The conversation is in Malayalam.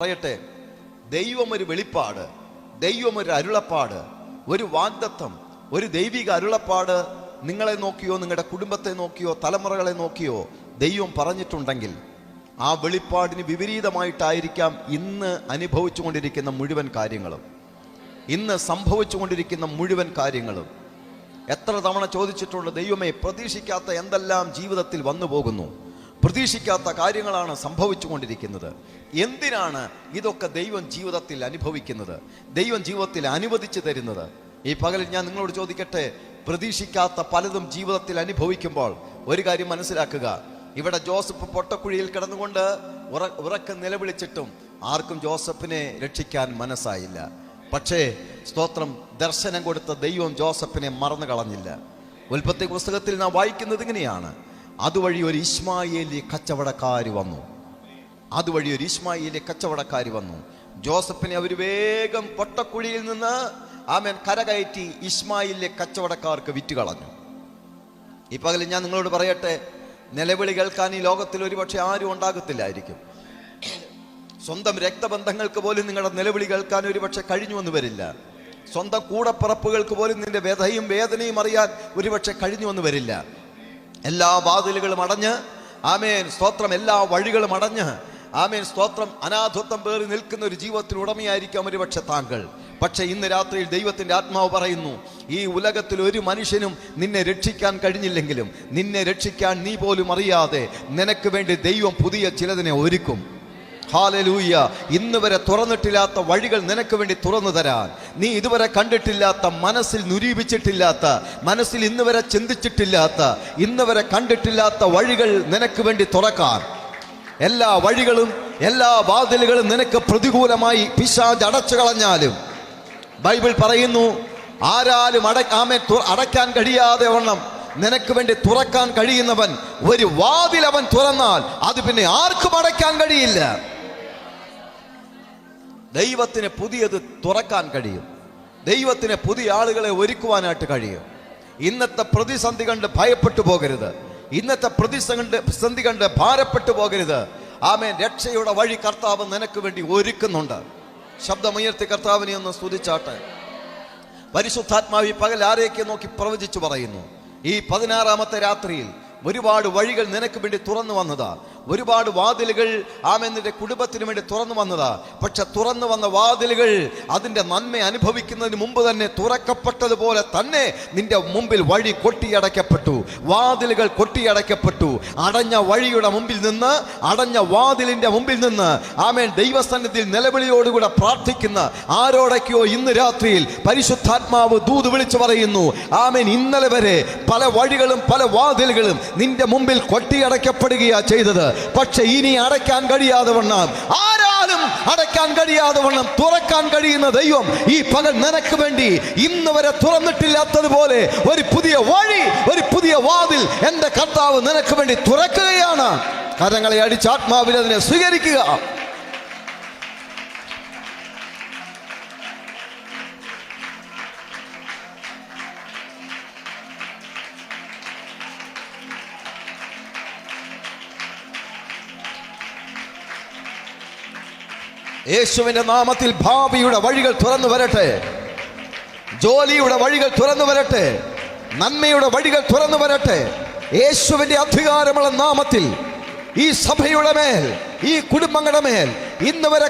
പറയട്ടെ ദൈവം ഒരു വെളിപ്പാട് ദൈവം ഒരു അരുളപ്പാട് ഒരു വാഗ്ദത്തം ഒരു ദൈവിക അരുളപ്പാട് നിങ്ങളെ നോക്കിയോ നിങ്ങളുടെ കുടുംബത്തെ നോക്കിയോ തലമുറകളെ നോക്കിയോ ദൈവം പറഞ്ഞിട്ടുണ്ടെങ്കിൽ ആ വെളിപ്പാടിന് വിപരീതമായിട്ടായിരിക്കാം ഇന്ന് അനുഭവിച്ചുകൊണ്ടിരിക്കുന്ന മുഴുവൻ കാര്യങ്ങളും. ഇന്ന് സംഭവിച്ചുകൊണ്ടിരിക്കുന്ന മുഴുവൻ കാര്യങ്ങളും. എത്ര തവണ ചോദിച്ചിട്ടുള്ള ദൈവമേ പ്രതീക്ഷിക്കാത്ത എന്തെല്ലാം ജീവിതത്തിൽ വന്നു പോകുന്നു പ്രതീക്ഷിക്കാത്ത കാര്യങ്ങളാണ് സംഭവിച്ചുകൊണ്ടിരിക്കുന്നത്. എന്തിനാണ് ഇതൊക്കെ ദൈവം ജീവിതത്തിൽ അനുഭവിക്കുന്നത്? ദൈവം ജീവിതത്തിൽ അനുവദിച്ചു തരുന്നത്? ഈ പകലിൽ ഞാൻ നിങ്ങളോട് ചോദിക്കട്ടെ പ്രതീക്ഷിക്കാത്ത പലതും ജീവിതത്തിൽ അനുഭവിക്കുമ്പോൾ ഒരു കാര്യം മനസ്സിലാക്കുക. ഇവിടെ ജോസഫ് പൊട്ടക്കുഴിയിൽ കിടന്നുകൊണ്ട് ഉറ ഉറക്കം നിലവിളിച്ചിട്ടും ആർക്കും ജോസഫിനെ രക്ഷിക്കാൻ മനസ്സായില്ല. പക്ഷേ സ്തോത്രം ദർശനം കൊടുത്ത ദൈവം ജോസഫിനെ മറന്നു കളഞ്ഞില്ല ഉൽപ്പത്തി പുസ്തകത്തിൽ നാം വായിക്കുന്നത് ഇങ്ങനെയാണ്. അതുവഴി ഒരു ഇസ്മായേലി കച്ചവടക്കാർ വന്നു. അതുവഴി ഒരു ഇസ്മായേലി കച്ചവടക്കാർ വന്നു. ജോസഫിനെ അവർ വേഗം പൊട്ടക്കുഴിയിൽ നിന്ന് ആമേൻ കരകയറ്റി ഇസ്മായിലെ കച്ചവടക്കാർക്ക് വിറ്റ് കളഞ്ഞു. ഈ പകൽ ഞാൻ നിങ്ങളോട് പറയട്ടെ നിലവിളി കേൾക്കാൻ ഈ ലോകത്തിൽ ഒരുപക്ഷെ ആരും ഉണ്ടാകത്തില്ലായിരിക്കും. സ്വന്തം രക്തബന്ധങ്ങൾക്ക് പോലും നിങ്ങളുടെ നിലവിളി കേൾക്കാൻ ഒരുപക്ഷെ കഴിഞ്ഞു വന്നു വരില്ല. സ്വന്തം കൂടപ്പിറപ്പുകൾക്ക് പോലും നിന്റെ വ്യഥയും വേദനയും അറിയാൻ ഒരുപക്ഷെ കഴിഞ്ഞു വന്നു വരില്ല. എല്ലാ വാതിലുകളും അടഞ്ഞ് ആമേൻ സ്തോത്രം എല്ലാ വഴികളും അടഞ്ഞ് ആമേൻ സ്തോത്രം അനാഥത്വം പേറി നിൽക്കുന്ന ഒരു ജീവിതത്തിൽ ഉടമയായിരിക്കാം ഒരു പക്ഷെ താങ്കൾ. പക്ഷേ ഇന്ന് രാത്രിയിൽ ദൈവത്തിന്റെ ആത്മാവ് പറയുന്നു ഈ ഉലകത്തിൽ ഒരു മനുഷ്യനും നിന്നെ രക്ഷിക്കാൻ കഴിഞ്ഞില്ലെങ്കിലും നിന്നെ രക്ഷിക്കാൻ നീ പോലും അറിയാതെ നിനക്ക് വേണ്ടി ദൈവം പുതിയ ചിലതിനെ ഒരുക്കും. ഹാലലൂയ ഇന്ന് വരെ തുറന്നിട്ടില്ലാത്ത വഴികൾ നിനക്ക് വേണ്ടി തുറന്നു തരാൻ. നീ ഇതുവരെ കണ്ടിട്ടില്ലാത്ത മനസ്സിൽ നുരീപിച്ചിട്ടില്ലാത്ത മനസ്സിൽ ഇന്ന് വരെ ചിന്തിച്ചിട്ടില്ലാത്ത ഇന്ന് വരെ കണ്ടിട്ടില്ലാത്ത വഴികൾ നിനക്ക് വേണ്ടി തുറക്കാൻ. എല്ലാ വഴികളും എല്ലാ വാതിലുകളും നിനക്ക് പ്രതികൂലമായി പിശാജ് അടച്ചു കളഞ്ഞാലും. ബൈബിൾ പറയുന്നു ആരാലും അട ആമെ അടയ്ക്കാൻ കഴിയാതെ വണ്ണം. നിനക്ക് വേണ്ടി തുറക്കാൻ കഴിയുന്നവൻ ഒരു വാതിൽ അവൻ തുറന്നാൽ അത് പിന്നെ ആർക്കും അടയ്ക്കാൻ കഴിയില്ല. ദൈവത്തിന് പുതിയത് തുറക്കാൻ കഴിയും. ദൈവത്തിന് പുതിയ ആളുകളെ ഒരുക്കുവാനായിട്ട് കഴിയും. ഇന്നത്തെ പ്രതിസന്ധി കണ്ട് ഭയപ്പെട്ടു പോകരുത്. ഇന്നത്തെ പ്രതിസന്ധി സന്ധി കണ്ട് ഭാരപ്പെട്ടു പോകരുത്. ആമേൻ. രക്ഷയുടെ വഴി കർത്താവ് നിനക്ക് വേണ്ടി ഒരുക്കുന്നുണ്ട്. ശബ്ദമുയർത്തി കർത്താവിനെ ഒന്ന് സ്തുതിച്ചാട്ടെ. ഈ പകൽ ആരെയൊക്കെ നോക്കി പ്രവചിച്ചു പറയുന്നു? ഈ പതിനാറാമത്തെ രാത്രിയിൽ ഒരുപാട് വഴികൾ നിനക്ക് വേണ്ടി തുറന്നു വന്നതാ. ഒരുപാട് വാതിലുകൾ നിന്റെ കുടുംബത്തിന് വേണ്ടി തുറന്നു വന്നതാ. പക്ഷെ തുറന്നു വന്ന വാതിലുകൾ അതിന്റെ നന്മ അനുഭവിക്കുന്നതിന് മുമ്പ് തന്നെ തുറക്കപ്പെട്ടതുപോലെ തന്നെ നിന്റെ മുമ്പിൽ വഴി കൊട്ടിയടയ്ക്കപ്പെട്ടു. വാതിലുകൾ കൊട്ടിയടയ്ക്കപ്പെട്ടു. അടഞ്ഞ വഴിയുടെ മുമ്പിൽ നിന്ന് അടഞ്ഞ വാതിലിന്റെ മുമ്പിൽ നിന്ന് ആമേൻ ദൈവസന്നിധിയിൽ നിലവിളിയോടുകൂടെ പ്രാർത്ഥിക്കുന്ന ആരോടൊക്കെയോ ഇന്ന് രാത്രിയിൽ പരിശുദ്ധാത്മാവ് ദൂത് വിളിച്ചു പറയുന്നു ആമേൻ ഇന്നലെ വരെ പല വഴികളും പല വാതിലുകളും നിന്റെ മുമ്പിൽ കൊട്ടിയടയ്ക്കപ്പെടുകയാ ചെയ്തത്. പക്ഷെ ഇനി അടയ്ക്കാൻ കഴിയാതെ വണ്ണം ആരാലും അടയ്ക്കാൻ കഴിയാതെ വണ്ണം തുറക്കാൻ കഴിയുന്ന ദൈവം ഈ പകൽ നിനക്ക് വേണ്ടി ഇന്ന് വരെ തുറന്നിട്ടില്ലാത്തതുപോലെ ഒരു പുതിയ വഴി ഒരു പുതിയ വാതിൽ എന്റെ കർത്താവ് നിനക്ക് വേണ്ടി തുറക്കുകയാണ്. കരങ്ങളെ അടിച്ച് ആത്മാവിൽ അതിനെ സ്വീകരിക്കുക. യേശുവിന്റെ നാമത്തിൽ ഭാവിയുടെ വഴികൾ തുറന്നു വരട്ടെ. ജോലിയുടെ വഴികൾ തുറന്നു വരട്ടെ. നന്മയുടെ വഴികൾ തുറന്നു വരട്ടെ. യേശുവിന്റെ അധികാരമുള്ള നാമത്തിൽ ഈ സഭയുടെ മേൽ ഈ കുടുംബങ്ങളുടെ മേൽ ഇന്ന് വരെ